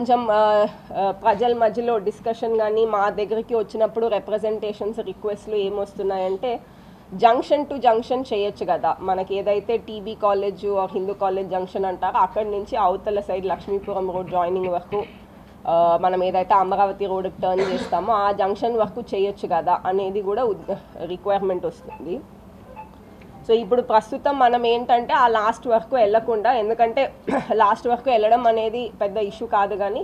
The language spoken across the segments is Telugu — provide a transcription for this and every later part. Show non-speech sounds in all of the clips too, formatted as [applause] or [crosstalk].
కొంచెం ప్రజల మధ్యలో డిస్కషన్ కానీ మా దగ్గరికి వచ్చినప్పుడు రిప్రజెంటేషన్స్ రిక్వెస్ట్లు ఏమొస్తున్నాయంటే జంక్షన్ టు జంక్షన్ చేయొచ్చు కదా. మనకి ఏదైతే TB college or Hindu college junction అంటారో అక్కడి నుంచి అవతల సైడ్ లక్ష్మీపురం రోడ్ జాయినింగ్ వరకు మనం ఏదైతే అమరావతి రోడ్కి టర్న్ చేస్తామో ఆ జంక్షన్ వరకు చేయొచ్చు కదా అనేది కూడా రిక్వైర్మెంట్ వస్తుంది. సో ఇప్పుడు ప్రస్తుతం మనం ఏంటంటే ఆ లాస్ట్ వరకు వెళ్ళకుండా ఎందుకంటే [clears throat] లాస్ట్ వరకు వెళ్ళడం అనేది పెద్ద ఇష్యూ కాదు కానీ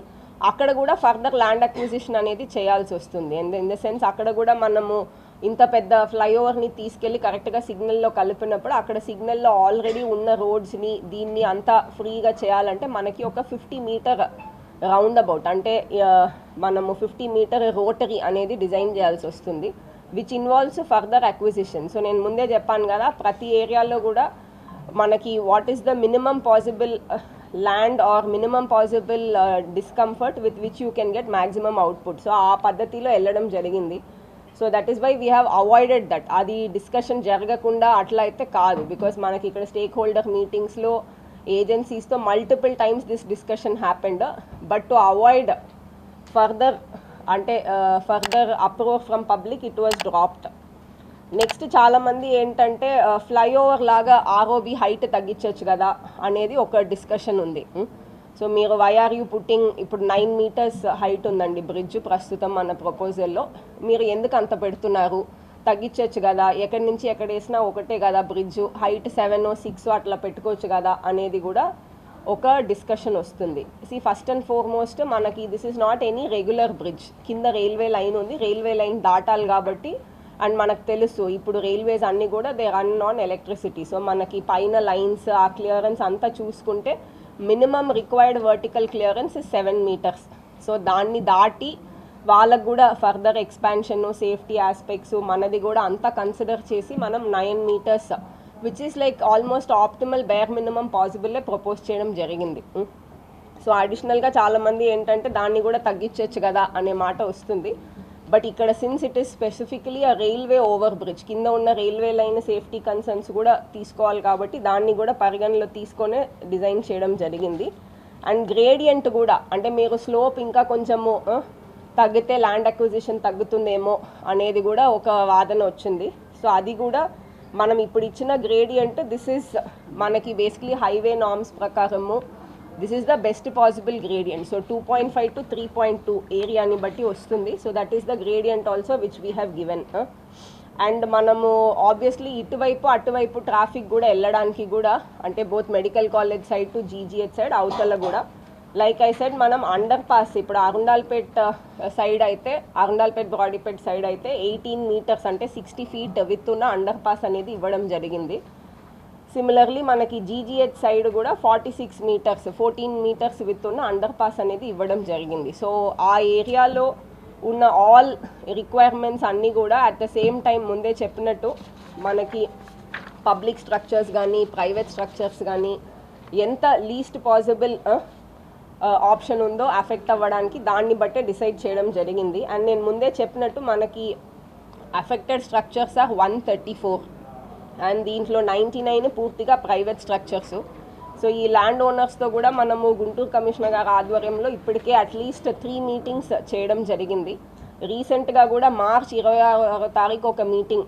అక్కడ కూడా ఫర్దర్ ల్యాండ్ అక్విజిషన్ అనేది చేయాల్సి వస్తుంది. ఇన్ ద సెన్స్ అక్కడ కూడా మనము ఇంత పెద్ద ఫ్లైఓవర్ని తీసుకెళ్ళి కరెక్ట్గా సిగ్నల్లో కలిపినప్పుడు అక్కడ సిగ్నల్లో ఆల్రెడీ ఉన్న రోడ్స్ని దీన్ని అంతా ఫ్రీగా చేయాలంటే మనకి ఒక ఫిఫ్టీ మీటర్ రౌండ్ అబౌట్ అంటే మనము ఫిఫ్టీ మీటర్ రోటరీ అనేది డిజైన్ చేయాల్సి వస్తుంది. Which involves further acquisition so నేను ముందే చెప్పాను కదా ప్రతి ఏరియాలో కూడా మనకి what is the minimum possible land or minimum possible discomfort with which you can get maximum output so ఆ పద్ధతిలో వెళ్ళడం జరిగింది. So that is why we have avoided that అది డిస్కషన్ జరగకుండా అట్లా అయితే కాదు. బికాస్ మనకి ఇక్కడ స్టేక్ హోల్డర్ మీటింగ్స్లో ఏజెన్సీస్తో multiple times this discussion happened but to avoid further అంటే further approve from public it was dropped next చాలామంది ఏంటంటే ఫ్లైఓవర్ లాగా ఆర్ఓబి హైట్ తగ్గించవచ్చు కదా అనేది ఒక డిస్కషన్ ఉంది. సో మీరు వైఆర్ యూ పుట్టింగ్ ఇప్పుడు నైన్ మీటర్స్ హైట్ ఉందండి బ్రిడ్జ్ ప్రస్తుతం మన ప్రపోజల్లో మీరు ఎందుకు అంత పెడుతున్నారు? తగ్గించవచ్చు కదా ఎక్కడి నుంచి ఎక్కడ వేసినా ఒకటే కదా బ్రిడ్జ్ హైట్ సెవెన్ సిక్స్ అట్లా పెట్టుకోవచ్చు కదా అనేది కూడా ఒక డిస్కషన్ వస్తుంది. సి ఫస్ట్ అండ్ ఫార్మోస్ట్ మనకి this is not any regular bridge కింద రైల్వే లైన్ ఉంది. రైల్వే లైన్ దాటాలి కాబట్టి అండ్ మనకు తెలుసు ఇప్పుడు రైల్వేస్ అన్నీ కూడా they run on electricity so మనకి పైన లైన్స్ ఆ క్లియరెన్స్ అంతా చూసుకుంటే minimum required vertical clearance seven meters so దాన్ని దాటి వాళ్ళకు కూడా ఫర్దర్ ఎక్స్పాన్షన్ సేఫ్టీ ఆస్పెక్ట్స్ మనది కూడా అంతా కన్సిడర్ చేసి మనం nine meters which is like almost optimal bare minimum పాసిబుల్లే propose చేయడం జరిగింది. సో అడిషనల్గా చాలామంది ఏంటంటే దాన్ని కూడా తగ్గించవచ్చు కదా అనే మాట వస్తుంది. బట్ ఇక్కడ సిన్స్ ఇట్ ఈస్ స్పెసిఫికలీ ఆ రైల్వే ఓవర్ బ్రిడ్జ్ కింద ఉన్న రైల్వే లైన్ సేఫ్టీ కన్సర్న్స్ కూడా తీసుకోవాలి కాబట్టి దాన్ని కూడా పరిగణలో తీసుకొనే డిజైన్ చేయడం జరిగింది. అండ్ గ్రేడియంట్ కూడా అంటే మీరు స్లోప్ ఇంకా కొంచెము తగ్గితే ల్యాండ్ అక్విజిషన్ తగ్గుతుందేమో అనేది కూడా ఒక వాదన వచ్చింది. సో అది కూడా మనం ఇప్పుడు ఇచ్చిన గ్రేడియంట్ దిస్ ఈజ్ మనకి బేసిక్లీ హైవే నామ్స్ ప్రకారము. This is the best possible gradient so two point five to three point two ఏరియాని బట్టి వస్తుంది. So that is the gradient also which we have given and మనము ఆబ్వియస్లీ ఇటువైపు అటువైపు ట్రాఫిక్ కూడా వెళ్ళడానికి కూడా అంటే both medical college side to GGH side అవతల కూడా లైక్ ఐ సెడ్ మనం అండర్ పాస్ ఇప్పుడు అరుండాల్పేట్ సైడ్ uh, అయితే అరుండాల్పేట్ బ్రాడీపేట్ సైడ్ అయితే ఎయిటీన్ మీటర్స్ అంటే సిక్స్టీ ఫీట్ విత్ ఉన్న అండర్ పాస్ అనేది ఇవ్వడం జరిగింది. సిమిలర్లీ మనకి జీజీహెచ్ సైడ్ కూడా forty six meters fourteen meters with ఉన్న అండర్ పాస్ అనేది ఇవ్వడం జరిగింది. సో ఆ ఏరియాలో ఉన్న ఆల్ రిక్వైర్మెంట్స్ అన్నీ కూడా అట్ ద సేమ్ టైం ముందే చెప్పినట్టు మనకి పబ్లిక్ స్ట్రక్చర్స్ కానీ ప్రైవేట్ స్ట్రక్చర్స్ కానీ ఎంత లీస్ట్ పాసిబుల్ ఆప్షన్ ఉందో అఫెక్ట్ అవ్వడానికి దాన్ని బట్టే డిసైడ్ చేయడం జరిగింది. అండ్ నేను ముందే చెప్పినట్టు మనకి affected structures of one thirty four and దీంట్లో నైంటీ నైన్ పూర్తిగా ప్రైవేట్ స్ట్రక్చర్స్ సో ఈ ల్యాండ్ ఓనర్స్తో కూడా మనము గుంటూరు కమిషనర్ గారి ఆధ్వర్యంలో ఇప్పటికే అట్లీస్ట్ త్రీ మీటింగ్స్ చేయడం జరిగింది. రీసెంట్గా కూడా మార్చ్ ఇరవై ఆరో తారీఖు ఒక మీటింగ్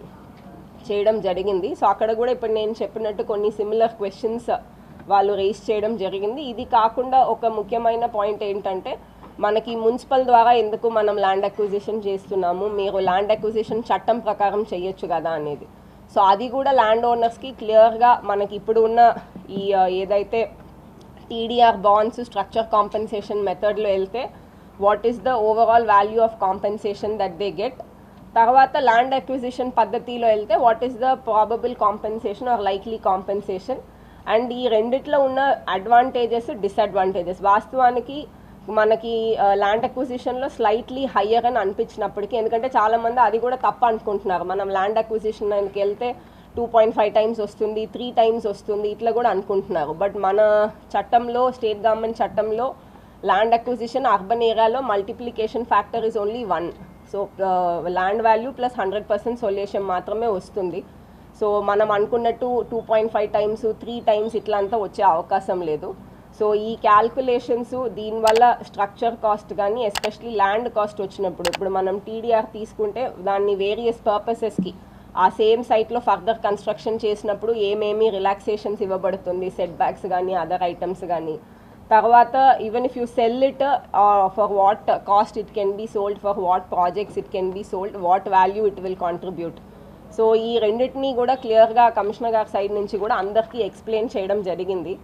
చేయడం జరిగింది. సో అక్కడ కూడా ఇప్పుడు నేను చెప్పినట్టు కొన్ని సిమిలర్ క్వశ్చన్స్ వాళ్ళు రేస్ చేయడం జరిగింది. ఇది కాకుండా ఒక ముఖ్యమైన పాయింట్ ఏంటంటే మనకి మున్సిపల్ ద్వారా ఎందుకు మనం ల్యాండ్ అక్విజిషన్ చేస్తున్నాము? మీరు ల్యాండ్ అక్విజిషన్ చట్టం ప్రకారం చేయొచ్చు కదా అనేది. సో అది కూడా ల్యాండ్ ఓనర్స్కి క్లియర్గా మనకి ఇప్పుడు ఉన్న ఈ ఏదైతే టీడీఆర్ బాండ్స్ స్ట్రక్చర్ కాంపెన్సేషన్ మెథడ్లో వెళ్తే what is the overall value of compensation that they get తర్వాత ల్యాండ్ అక్విజిషన్ పద్ధతిలో వెళ్తే what is the probable compensation or likely compensation and ఈ రెండిట్లో ఉన్న అడ్వాంటేజెస్ డిసడ్వాంటేజెస్ వాస్తవానికి మనకి ల్యాండ్ అక్విజిషన్లో స్లైట్లీ హయ్యర్ అని అనిపించినప్పటికీ ఎందుకంటే చాలామంది అది కూడా తప్ప అనుకుంటున్నారు. మనం ల్యాండ్ అక్విజిషన్కి వెళ్తే టూ పాయింట్ ఫైవ్ టైమ్స్ వస్తుంది త్రీ టైమ్స్ వస్తుంది ఇట్లా కూడా అనుకుంటున్నారు. బట్ మన చట్టంలో స్టేట్ గవర్నమెంట్ చట్టంలో ల్యాండ్ అక్విజిషన్ అర్బన్ ఏరియాలో multiplication factor is only one so land value plus hundred percent solution మాత్రమే వస్తుంది. సో మనం అనుకున్నట్టు two point five times three times ఇట్లా అంతా వచ్చే అవకాశం లేదు. సో ఈ క్యాల్కులేషన్స్ దీనివల్ల స్ట్రక్చర్ కాస్ట్ కానీ ఎస్పెషలీ ల్యాండ్ కాస్ట్ వచ్చినప్పుడు ఇప్పుడు మనం టీడీఆర్ తీసుకుంటే దాన్ని వేరియస్ పర్పసెస్కి ఆ సేమ్ సైట్లో ఫర్దర్ కన్స్ట్రక్షన్ చేసినప్పుడు ఏమేమి రిలాక్సేషన్స్ ఇవ్వబడుతుంది సెట్ బ్యాక్స్ కానీ అదర్ ఐటమ్స్ కానీ తర్వాత even if you sell it for what cost it can be sold for what projects it can be sold what value it will contribute so ఈ రెండింటినీ కూడా క్లియర్గా కమిషనర్ గారి సైడ్ నుంచి కూడా అందరికీ ఎక్స్ప్లెయిన్ చేయడం జరిగింది.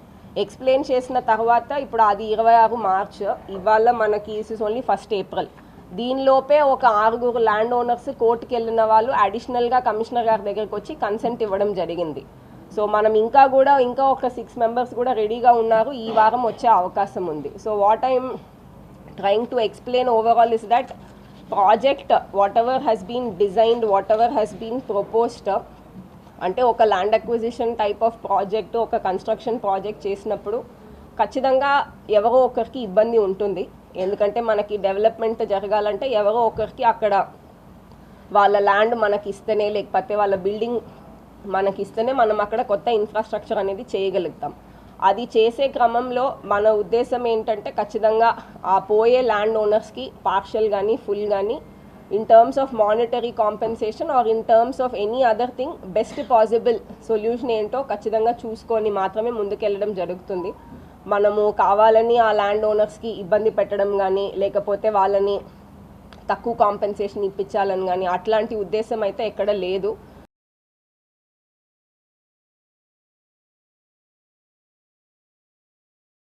ఎక్స్ప్లెయిన్ చేసిన తర్వాత ఇప్పుడు అది ఇరవై ఆరు మార్చ్ ఇవాళ మనకి ఈస్ ఓన్లీ ఫస్ట్ ఏప్రిల్ దీనిలోపే ఒక ఆరుగురు ల్యాండ్ ఓనర్స్ కోర్టుకి వెళ్ళిన వాళ్ళు అడిషనల్గా కమిషనర్ గారి దగ్గరికి వచ్చి కన్సెంట్ ఇవ్వడం జరిగింది. సో మనం ఇంకా కూడా ఇంకా ఒక సిక్స్ మెంబర్స్ కూడా రెడీగా ఉన్నారు. ఈ వారం వచ్చే అవకాశం ఉంది. So what I'm trying to explain overall is that project whatever has been designed whatever has been proposed అంటే ఒక land acquisition type of project ఒక కన్స్ట్రక్షన్ ప్రాజెక్ట్ చేసినప్పుడు ఖచ్చితంగా ఎవరో ఒకరికి ఇబ్బంది ఉంటుంది. ఎందుకంటే మనకి డెవలప్మెంట్ జరగాలంటే ఎవరో ఒకరికి అక్కడ వాళ్ళ ల్యాండ్ మనకి ఇస్తేనే లేకపోతే వాళ్ళ బిల్డింగ్ మనకి ఇస్తేనే మనం అక్కడ కొత్త ఇన్ఫ్రాస్ట్రక్చర్ అనేది చేయగలుగుతాం. అది చేసే క్రమంలో మన ఉద్దేశం ఏంటంటే ఖచ్చితంగా ఆ పోయే ల్యాండ్ ఓనర్స్కి పార్షల్ కానీ ఫుల్ కానీ in terms of monetary compensation or in terms of any other thing best possible solution ఏంటో ఖచ్చితంగా చూసుకొని మాత్రమే ముందుకెళ్ళడం జరుగుతుంది. మనము కావాలని ఆ ల్యాండ్ ఓనర్స్కి ఇబ్బంది పెట్టడం కానీ లేకపోతే వాళ్ళని తక్కువ కాంపెన్సేషన్ ఇప్పించాలని కానీ అట్లాంటి ఉద్దేశం అయితే ఎక్కడ లేదు.